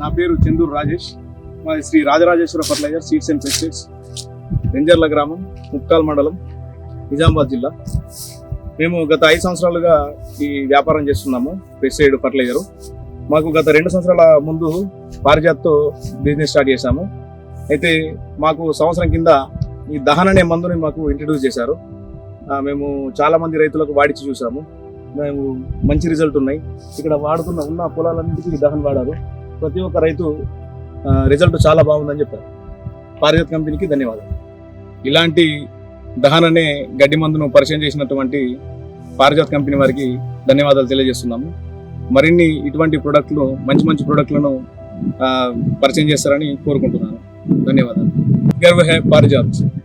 నా పేరు చందూరు రాజేష్. మాది Sri Rajarajeshwara fertilizer seeds and pesticides Venjarla గ్రామం ముక్కాల్ మండలం నిజామాబాద్ జిల్లా. మేము గత ఐదు సంవత్సరాలుగా ఈ వ్యాపారం చేస్తున్నాము పెస్టిసైడ్ ఫర్టిలైజరు. మాకు గత రెండు సంవత్సరాల ముందు పారిజాత్తో బిజినెస్ స్టార్ట్ చేశాము. అయితే మాకు సంవత్సరం కింద ఈ దహన్ అనే మందుని మాకు ఇంట్రడ్యూస్ చేశారు. మేము చాలామంది రైతులకు వాడిచి చూసాము మేము మంచి రిజల్ట్ ఉన్నాయి. ఇక్కడ వాడుతున్న ఉన్న పొలాలన్నింటికి దహన్ వాడారు. ప్రతి ఒక్క రైతు రిజల్ట్ చాలా బాగుందని చెప్పారు. పారిజాత్ కంపెనీకి ధన్యవాదాలు. ఇలాంటి దహన్ అనే గడ్డి మందును పరిచయం చేసినటువంటి పారిజాత్ కంపెనీ వారికి ధన్యవాదాలు తెలియజేస్తున్నాము. మరిన్ని ఇటువంటి ప్రోడక్ట్లు మంచి మంచి ప్రోడక్ట్లను పరిచయం చేస్తారని కోరుకుంటున్నాను. ధన్యవాదాలు. గర్వ హే పారిజాత్.